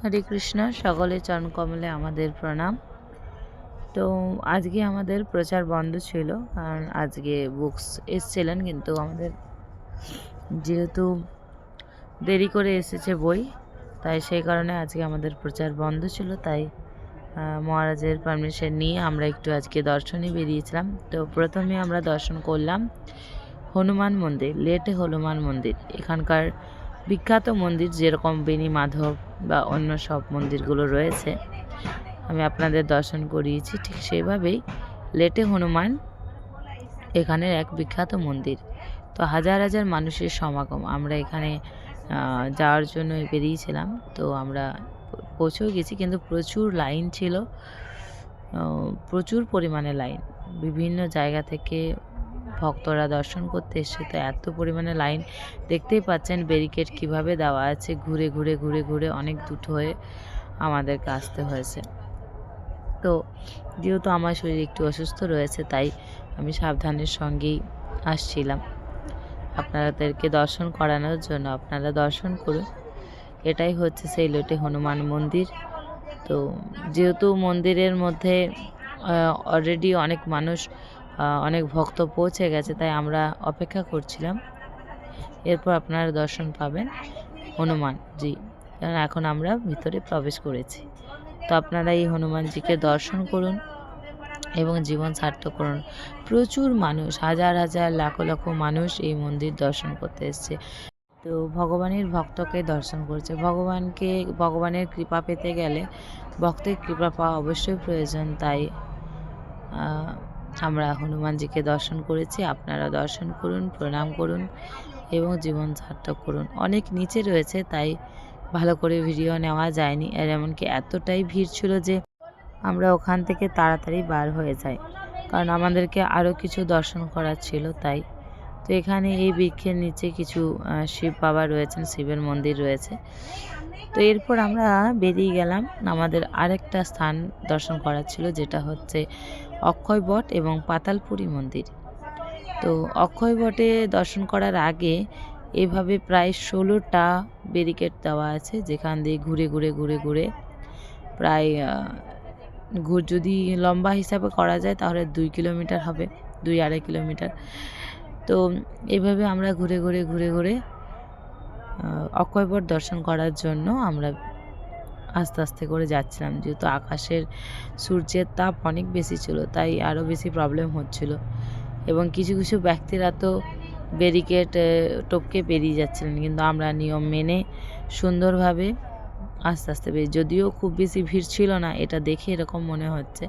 হরে কৃষ্ণ, সকলে চরণ কমলে আমাদের প্রণাম। তো আজকে আমাদের প্রচার বন্ধ ছিল কারণ আজকে বুকস এসছিলেন, কিন্তু আমাদের যেহেতু দেরি করে এসেছে বই, তাই সেই কারণে আজকে আমাদের প্রচার বন্ধ ছিল, তাই মহারাজের পারমিশন নিয়ে আমরা একটু আজকে দর্শনে বেরিয়েছিলাম। তো প্রথমে আমরা দর্শন করলাম হনুমান মন্দির লেটে হনুমান মন্দির, এখানকার বিখ্যাত মন্দির যেরকম বেনি মাধব বা অন্য সব মন্দিরগুলো রয়েছে, আমি আপনাদের দর্শন করিয়েছি ঠিক সেইভাবেই লেটে হনুমান এখানের এক বিখ্যাত মন্দির। তো হাজার হাজার মানুষের সমাগম, আমরা এখানে যাওয়ার জন্য বেরিয়েছিলাম, তো আমরা পৌঁছেও গেছি কিন্তু প্রচুর লাইন ছিল প্রচুর পরিমাণে লাইন। বিভিন্ন জায়গা থেকে ভক্তরা দর্শন করতে এসছে তো এত পরিমাণে লাইন দেখতেই পাচ্ছেন ব্যারিকেড কীভাবে দেওয়া আছে, ঘুরে ঘুরে ঘুরে ঘুরে অনেক দুটো হয়ে আমাদেরকে আসতে হয়েছে। তো যেহেতু আমার শরীর একটু অসুস্থ রয়েছে, তাই আমি সাবধানের সঙ্গেই আসছিলাম। আপনাদেরকে দর্শন করানোর জন্য আপনারা দর্শন করুন। এটাই হচ্ছে সেই লোটে হনুমান মন্দির। তো যেহেতু মন্দিরের মধ্যে অলরেডি অনেক মানুষ অনেক ভক্ত পৌঁছে গেছে, তাই আমরা অপেক্ষা করছিলাম। এরপর আপনারা দর্শন পাবেন হনুমান জি, কারণ এখন আমরা ভিতরে প্রবেশ করেছি। তো আপনারা এই হনুমানজিকে দর্শন করুন এবং জীবন সার্থক করুন। প্রচুর মানুষ, হাজার হাজার, লাখ লাখ মানুষ এই মন্দির দর্শন করতে এসছে। তো ভগবানের ভক্তকে দর্শন করছে। ভগবানকে, ভগবানের কৃপা পেতে গেলে ভক্তের কৃপা পাওয়া অবশ্যই প্রয়োজন, তাই আমরা হনুমানজিকে দর্শন করেছি, আপনারা দর্শন করুন, প্রণাম করুন এবং জীবন সার্থক করুন। অনেক নিচে রয়েছে, তাই ভালো করে ভিডিও নেওয়া যায়নি। আর এমনকি এতটাই ভিড় ছিল যে আমরা ওখান থেকে তাড়াতাড়ি বার হয়ে যাই। কারণ আমাদেরকে আরও কিছু দর্শন করার ছিল, তাই। তো এখানে এই বৃক্ষের নিচে কিছু শিব বাবা রয়েছেন, শিবের মন্দির রয়েছে। তো এরপর আমরা বেরিয়ে গেলাম। আমাদের আরেকটা স্থান দর্শন করার ছিল, যেটা হচ্ছে অক্ষয় বট এবং পাতালপুরী মন্দির। তো অক্ষয় বটে দর্শন করার আগে এভাবে প্রায় ষোলোটা ব্যারিকেড দেওয়া আছে, যেখান দিয়ে ঘুরে ঘুরে ঘুরে ঘুরে প্রায় ঘুর যদি লম্বা হিসাবে করা যায় তাহলে দুই কিলোমিটার হবে, দুই আড়াই কিলোমিটার। তো এভাবে আমরা ঘুরে ঘুরে ঘুরে ঘুরে অক্ষয়বট দর্শন করার জন্য আমরা আস্তে আস্তে করে যাচ্ছিলাম। যেহেতু আকাশের সূর্যের তাপ অনেক বেশি ছিল, তাই আরও বেশি প্রবলেম হচ্ছিল। এবং কিছু কিছু ব্যক্তিরা তো ব্যারিকেড টপকে পেরিয়ে যাচ্ছিলেন। কিন্তু আমরা নিয়ম মেনে সুন্দরভাবে আস্তে আস্তে বেরিয়ে যদিও খুব বেশি ভিড় ছিল না, এটা দেখে এরকম মনে হচ্ছে।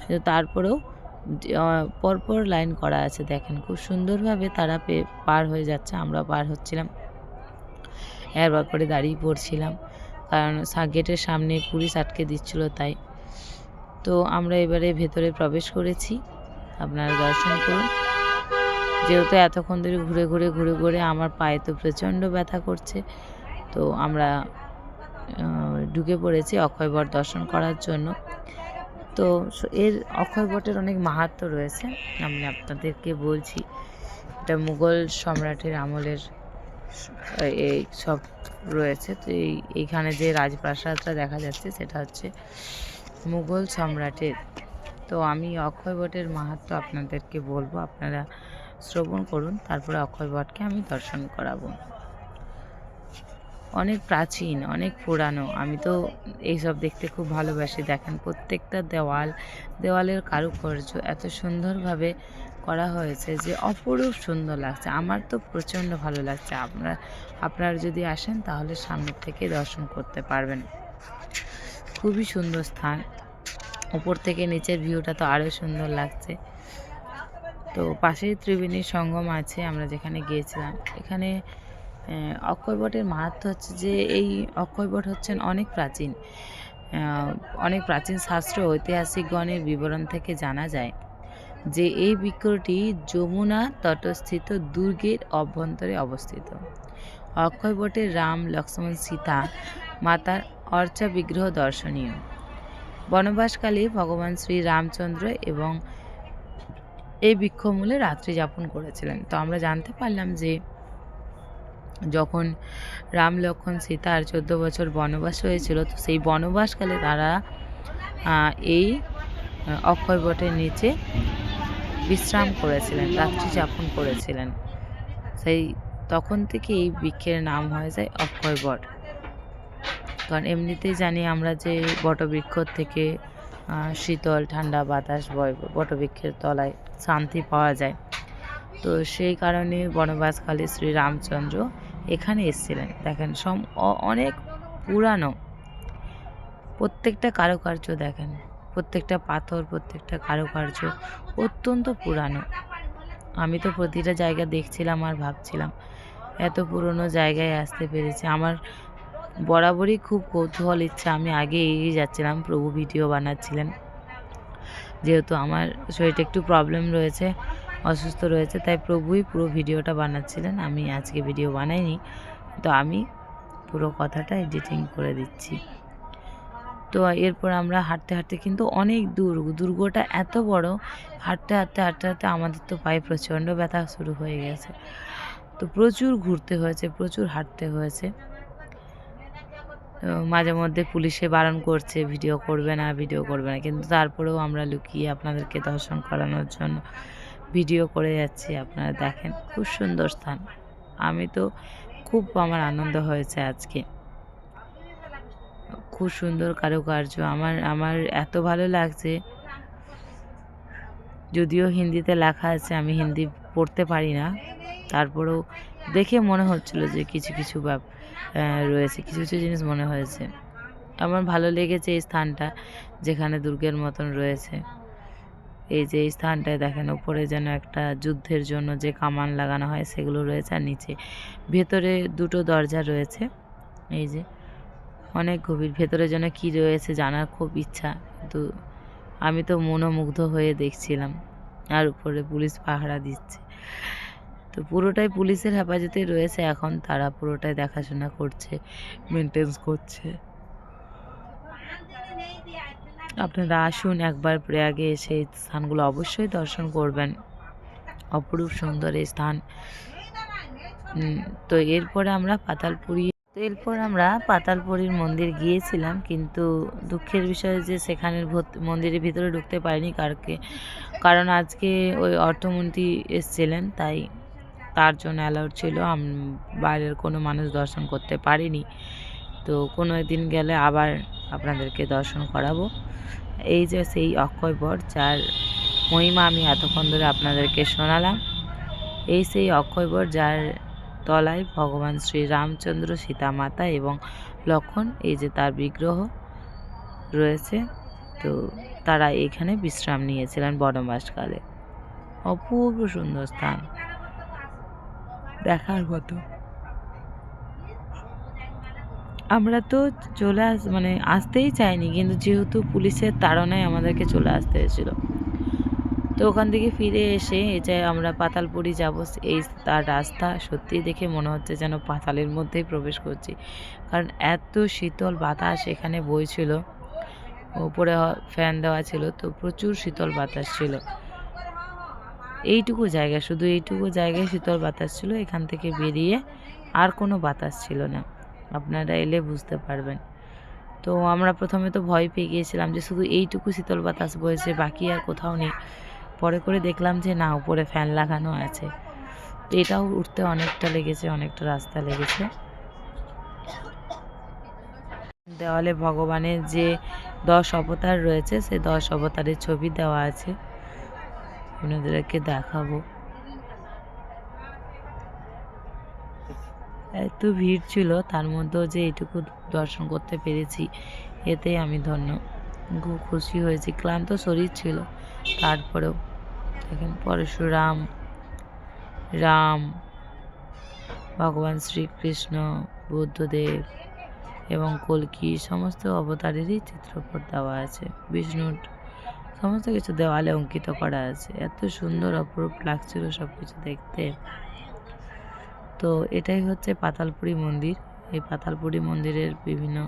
কিন্তু তারপরেও পরপর লাইন করা আছে, দেখেন। খুব সুন্দরভাবে তারা পার হয়ে যাচ্ছে আমরা পার হচ্ছিলাম। একবার করে দাঁড়িয়ে পড়ছিলাম। কারণ গেটের সামনে পুলিশ আটকে দিচ্ছিল তাই। তো আমরা এবারে ভেতরে প্রবেশ করেছি। আপনারা দর্শন করুন। যেহেতু এতক্ষণ ধরে ঘুরে ঘুরে ঘুরে ঘুরে আমার পায়ে তো প্রচণ্ড ব্যথা করছে, তো আমরা ঢুকে পড়েছি অক্ষয়বট দর্শন করার জন্য। তো এর অক্ষয়বটের অনেক মাহাত্ম্য রয়েছে। আমি আপনাদেরকে বলছি, এটা মুঘল সম্রাটের আমলের এই সব রয়েছে। তো এই, এইখানে যে রাজপ্রাসাদটা দেখা যাচ্ছে, সেটা হচ্ছে মুঘল সম্রাটের। তো আমি অক্ষয় অক্ষয়বটের মাহাত্ম্য আপনাদেরকে বলব, আপনারা শ্রবণ করুন, তারপরে অক্ষয় অক্ষয়বটকে আমি দর্শন করাবো। অনেক প্রাচীন, অনেক পুরানো, আমি তো এইসব দেখতে খুব ভালোবাসি। দেখেন, প্রত্যেকটা দেওয়াল, দেওয়ালের কারুকার্য এত সুন্দরভাবে করা হয়েছে যে অপরূপ সুন্দর লাগছে। আমার তো প্রচণ্ড ভালো লাগছে। আপনারা আপনারা যদি আসেন তাহলে সামনের থেকে দর্শন করতে পারবেন। খুবই সুন্দর স্থান। উপর থেকে নিচের ভিউটা তো আরও সুন্দর লাগছে। তো পাশেই ত্রিবেণীর সঙ্গম আছে, আমরা যেখানে গিয়েছিলাম। এখানে অক্ষয়বটের মাহাত্ম্য হচ্ছে যে এই অক্ষয়বট হচ্ছেন অনেক প্রাচীন। অনেক প্রাচীন শাস্ত্র ঐতিহাসিকগণের বিবরণ থেকে জানা যায়। যে এই বৃক্ষটি যমুনা তটস্থিত দুর্গের অভ্যন্তরে অবস্থিত। অক্ষয়বটের রাম লক্ষ্মণ সীতা মাতার অর্চা বিগ্রহ দর্শনীয়। বনবাসকালে ভগবান শ্রী রামচন্দ্র এবং এই বৃক্ষমূলে রাত্রি যাপন করেছিলেন। তো আমরা জানতে পারলাম যে যখন রাম লক্ষ্মণ সীতার চোদ্দ বছর বনবাস হয়েছিল তো সেই বনবাসকালে তারা এই আহ, অক্ষয় বটের নিচে বিশ্রাম করেছিলেন, রাত্রি যাপন করেছিলেন। সেই তখন থেকে এই বৃক্ষের নাম হয়ে যায় অক্ষয় বট। কারণ এমনিতেই জানি আমরা যে বটবৃক্ষ থেকে শীতল, ঠান্ডা বাতাস বয়, বটবৃক্ষের তলায় শান্তি পাওয়া যায়। তো সেই কারণে বনবাসকালে শ্রী রামচন্দ্র এখানে এসেছিলেন। দেখেন, সম অনেক পুরানো। প্রত্যেকটা কারুকার্য দেখেন। প্রত্যেকটা পাথর, প্রত্যেকটা কারুকার্য অত্যন্ত পুরানো। আমি তো প্রতিটা জায়গা দেখছিলাম আর ভাবছিলাম, এত পুরনো জায়গায় আসতে পেরেছি। আমার বরাবরই খুব কৌতূহল, ইচ্ছা। আমি আগে এগিয়ে যাচ্ছিলাম, প্রভু ভিডিও বানাচ্ছিলেন। যেহেতু আমার শরীরটা একটু প্রবলেম রয়েছে, অসুস্থ রয়েছে, তাই প্রভুই পুরো ভিডিওটা বানাচ্ছিলেন। আমি আজকে ভিডিও বানাইনি, তো আমি পুরো কথাটা এডিটিং করে দিচ্ছি। তো এরপর আমরা হাঁটতে হাঁটতে কিন্তু অনেক দূর। দুর্গটা এত বড়, হাঁটতে হাঁটতে হাঁটতে হাঁটতে আমাদের তো পায়ে প্রচণ্ড ব্যথা শুরু হয়ে গেছে। তো প্রচুর ঘুরতে হয়েছে, প্রচুর হাঁটতে হয়েছে। মাঝে মধ্যে পুলিশে বারণ করছে, ভিডিও করবে না, ভিডিও করবে না। কিন্তু তারপরেও আমরা লুকিয়ে আপনাদেরকে দর্শন করানোর জন্য ভিডিও করে যাচ্ছি, আপনারা দেখেন। খুব সুন্দর স্থান। আমি তো খুব আমার আনন্দ হয়েছে আজকে। খুব সুন্দর কারুকার্য। আমার আমার এত ভালো লাগছে। যদিও হিন্দিতে লেখা আছে, আমি হিন্দি পড়তে পারি না। তারপরেও দেখে মনে হচ্ছিল যে কিছু কিছু ব্যাপ রয়েছে, কিছু কিছু জিনিস মনে হয়েছে। আমার ভালো লেগেছে এই স্থানটা, যেখানে দুর্গের মতন রয়েছে। এই যে এই স্থানটায় দেখেন, উপরে যেন একটা যুদ্ধের জন্য যে কামান লাগানো হয়, সেগুলো রয়েছে। আর নিচে, ভেতরে দুটো দরজা রয়েছে। এই যে অনেক গভীর ভেতরে যেন কি রয়েছে জানার খুব ইচ্ছা, কিন্তু আমি তো মনোমুগ্ধ হয়ে দেখছিলাম। আর উপরে পুলিশ পাহারা দিচ্ছে। তো পুরোটাই পুলিশের হেফাজতে রয়েছে এখন, তারা পুরোটাই দেখাশোনা করছে মেনটেন্স করছে। আপনারা আসুন, একবার প্রয়াগে এসে এই স্থানগুলো অবশ্যই দর্শন করবেন। অপরূপ সুন্দর এই স্থান। তো এরপরে আমরা পাতালপুরি তো এরপর আমরা পাতালপুরীর মন্দির গিয়েছিলাম, কিন্তু দুঃখের বিষয় যে সেখানের মন্দিরের ভিতরে ঢুকতে পারিনি কারকে, কারণ আজকে ওই অর্থমন্ত্রী এসছিলেন, তাই তার জন্য অ্যালাউড ছিল। বাইরের কোনো মানুষ দর্শন করতে পারিনি। তো কোনো দিন গেলে আবার আপনাদেরকে দর্শন করাবো। এই যে সেই অক্ষয় বট, যার মহিমা আমি এতক্ষণ ধরে আপনাদেরকে শোনালাম, এই সেই অক্ষয় বট, যার তলায় ভগবান শ্রী রামচন্দ্র সীতা মাতা এবং লক্ষণ, এই যে তার বিগ্রহ রয়েছে, তো তারা এখানে বিশ্রাম নিয়েছিলেন বনবাসকালে। অপূর্ব সুন্দর স্থান। দেখার মতো। আমরা তো চলে আস মানে আসতেই চাইনি, কিন্তু যেহেতু পুলিশের তাড়নায় আমাদেরকে চলে আসতে হয়েছিল। তো ওখান থেকে ফিরে এসে যে আমরা পাতালপুরি যাব, এই তার রাস্তা সত্যিই দেখে মনে হচ্ছে যেন পাতালের মধ্যেই প্রবেশ করছি। কারণ এত শীতল বাতাস এখানে বইছিল উপরে হ- ফ্যান দেওয়া ছিল তো প্রচুর শীতল বাতাস ছিল। এইটুকু জায়গা, শুধু এইটুকু জায়গায় শীতল বাতাস ছিল, এখান থেকে বেরিয়ে আর কোনো বাতাস ছিল না। আপনারা এলে বুঝতে পারবেন। তো আমরা প্রথমে তো ভয় পেয়ে গিয়েছিলাম যে শুধু এইটুকু শীতল বাতাস বয়েছে বাকি আর কোথাও নেই। পরে করে দেখলাম যে না, উপরে ফ্যান লাগানো আছে। তো এটাও উঠতে অনেকটা লেগেছে, অনেকটা রাস্তা লেগেছে। দেওয়ালে ভগবানের যে দশ অবতার রয়েছে সে দশ অবতারের ছবি দেওয়া আছে। আপনাদেরকে দেখাবো। এত ভিড় ছিল, তার মধ্যেও যে এটুকু দর্শন করতে পেরেছি এতেই আমি ধন্য। খুশি হয়েছি, ক্লান্ত শরীর ছিল। তারপরেও দেখেন পরশুরাম রাম ভগবান শ্রীকৃষ্ণ, বুদ্ধদেব এবং কলকি, সমস্ত অবতারেরই চিত্রপট দেওয়া আছে। বিষ্ণুর সমস্ত কিছু দেওয়ালে অঙ্কিত করা আছে। এত সুন্দর, অপরূপ লাগছিল সব কিছু দেখতে। তো এটাই হচ্ছে পাতালপুরি মন্দির। এই পাতালপুরি মন্দিরের বিভিন্ন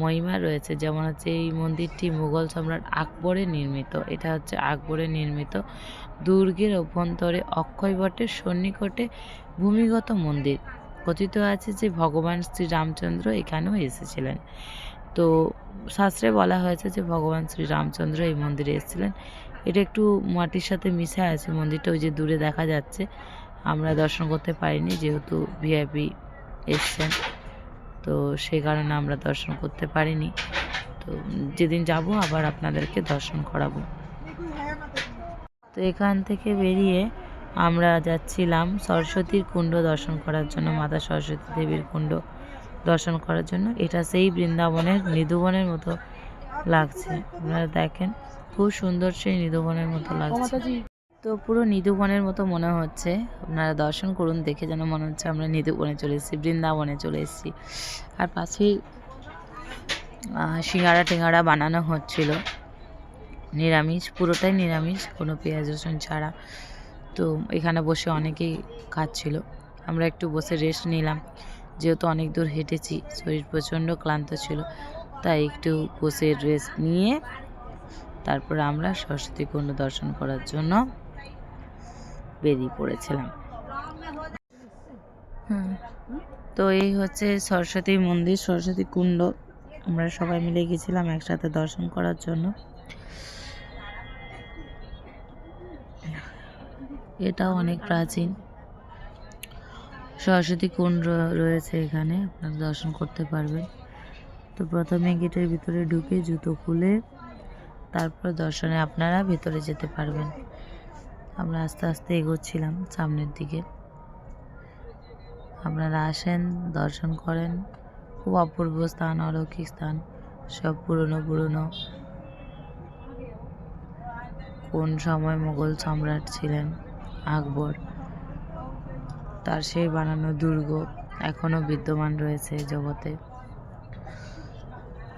মহিমা রয়েছে, যেমন হচ্ছে এই মন্দিরটি মুঘল সম্রাট আকবরে নির্মিত। এটা হচ্ছে আকবরে নির্মিত দুর্গের অভ্যন্তরে অক্ষয় বটের সন্নিকটে ভূমিগত মন্দির। কথিত আছে যে ভগবান শ্রীরামচন্দ্র এখানেও এসেছিলেন। তো শাস্ত্রে বলা হয়েছে যে ভগবান শ্রীরামচন্দ্র এই মন্দিরে এসেছিলেন। এটা একটু মাটির সাথে মিশে আছে, মন্দিরটা ওই যে দূরে দেখা যাচ্ছে। আমরা দর্শন করতে পারিনি, যেহেতু ভিআইপি এসছেন। তো সেই কারণে আমরা দর্শন করতে পারিনি। তো যেদিন যাব আবার আপনাদেরকে দর্শন করাবো। তো এখান থেকে বেরিয়ে আমরা যাচ্ছিলাম সরস্বতীর কুণ্ড দর্শন করার জন্য, মাতা সরস্বতী দেবীর কুণ্ড দর্শন করার জন্য। এটা সেই বৃন্দাবনের নিধুবনের মতো লাগছে। আপনারা দেখেন, খুব সুন্দর সেই নিধুবনের মতো লাগছে। তো পুরো নিধুবনের মতো মনে হচ্ছে। আপনারা দর্শন করুন, দেখে যেন মনে হচ্ছে আমরা নিধুবনে চলে এসেছি, বৃন্দাবনে চলে এসেছি। আর পাশেই সিঙ্গারা টিঙ্গারা বানানো হচ্ছিল। নিরামিষ, পুরোটাই নিরামিষ, কোনো পেঁয়াজ, রসুন ছাড়া। তো এখানে বসে অনেকেই খাচ্ছিল। আমরা একটু বসে রেস্ট নিলাম। যেহেতু অনেক দূর হেঁটেছি, শরীর প্রচণ্ড ক্লান্ত ছিল, তাই একটু বসে রেস্ট নিয়ে তারপর আমরা সরস্বতী কুণ্ড দর্শন করার জন্য বেরিয়ে পড়েছিলাম। তো এই হচ্ছে সরস্বতী মন্দির, সরস্বতী কুণ্ড। আমরা সবাই মিলে গেছিলাম একসাথে দর্শন করার জন্য। এটাও অনেক প্রাচীন। সরস্বতী কুণ্ড রয়েছে এখানে, আপনারা দর্শন করতে পারবেন। তো প্রথমে গেটের ভিতরে ঢুকে জুতো খুলে তারপর দর্শনে আপনারা ভেতরে যেতে পারবেন। আমরা আস্তে আস্তে এগোচ্ছিলাম সামনের দিকে। আপনারা আসেন, দর্শন করেন। খুব অপূর্ব স্থান, অলৌকিক স্থান, সব পুরনো পুরনো। কোন সময় মোগল সম্রাট ছিলেন? আকবর। তার সেই বানানো দুর্গ এখনও বিদ্যমান রয়েছে জগতে।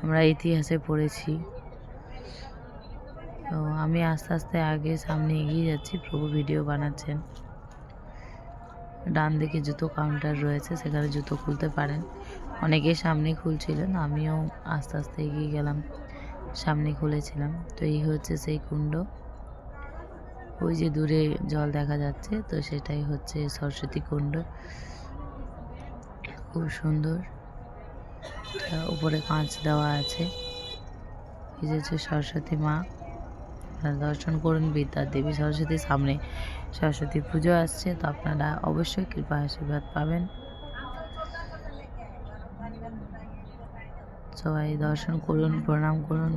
আমরা ইতিহাসে পড়েছি। তো আমি আস্তে আস্তে আগে সামনে এগিয়ে যাচ্ছি। প্রভু ভিডিও বানাচ্ছেন। ডান দিকে জুতো কাউন্টার রয়েছে, সেখানে জুতো খুলতে পারেন। অনেকেই সামনে খুলছিলেন আমিও আস্তে আস্তে এগিয়ে গেলাম, সামনে খুলেছিলাম। তো এই হচ্ছে সেই কুণ্ড। ওই যে দূরে জল দেখা যাচ্ছে, তো সেটাই হচ্ছে সরস্বতী কুণ্ড। খুব সুন্দর। উপরে কাঁচ দেওয়া আছে। এই যে হচ্ছে সরস্বতী মা। আপনারা দর্শন করুন বিদ্যার দেবী সরস্বতীর সামনে। সরস্বতী পুজো আসছে, তো আপনারা অবশ্যই কৃপা আশীর্বাদ পাবেন। সবাই দর্শন করুন, প্রণাম করুন।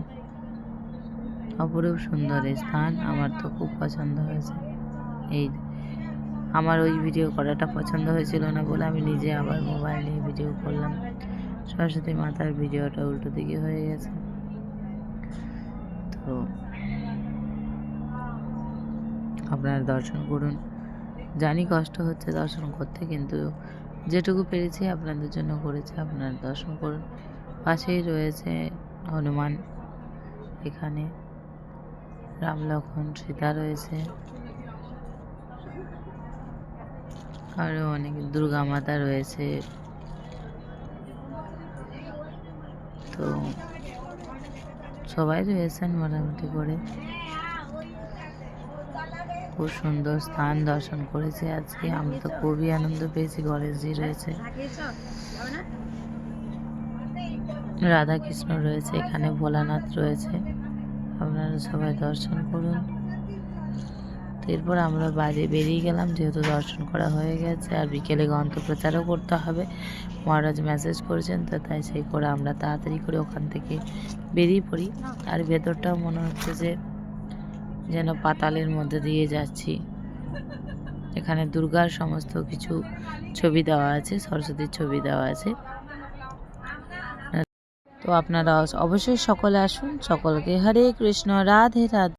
অপরূপ সুন্দর স্থান, আমার তো খুব পছন্দ হয়েছে। এই আমার ওই ভিডিও করাটা পছন্দ হয়েছিল না বলে আমি নিজে আবার মোবাইল নিয়ে ভিডিও করলাম। সরস্বতী মাতার ভিডিওটা উল্টো দিকে হয়ে গেছে। তো আপনারা দর্শন করুন। জানি কষ্ট হচ্ছে দর্শন করতে, কিন্তু যেটুকু পেরেছি আপনাদের জন্য করেছি, আপনারা দর্শন করুন। পাশেই রয়েছে হনুমান, এখানে রাম লক্ষণ, সীতা রয়েছে। আরও অনেক দুর্গা মাতা রয়েছে। তো সবাই রয়েছেন মোটামুটি করে। খুব সুন্দর স্থান দর্শন করেছি আজকে। আমরা তো খুবই আনন্দ পেয়েছি, গণেশজি রয়েছে। রাধা কৃষ্ণ রয়েছে, এখানে ভোলানাথ রয়েছে। আপনারা সবাই দর্শন করুন। এরপর আমরা বাজে বেরিয়ে গেলাম, যেহেতু দর্শন করা হয়ে গেছে, আর বিকেলে গ্রন্থ প্রচারও করতে হবে। মহারাজ মেসেজ করেছেন, তো তাই সেই করে আমরা তাড়াতাড়ি করে ওখান থেকে বেরিয়ে পড়ি। আর ভেতরটাও মনে হচ্ছে যে যেন পাতালের মধ্যে দিয়ে যাচ্ছি। এখানে দুর্গার সমস্ত কিছু ছবি দেওয়া আছে, সরস্বতীর ছবি দেওয়া আছে। তো আপনারা অবশ্যই সকলে আসুন, সকলকে হরে কৃষ্ণ, রাধে রাধে।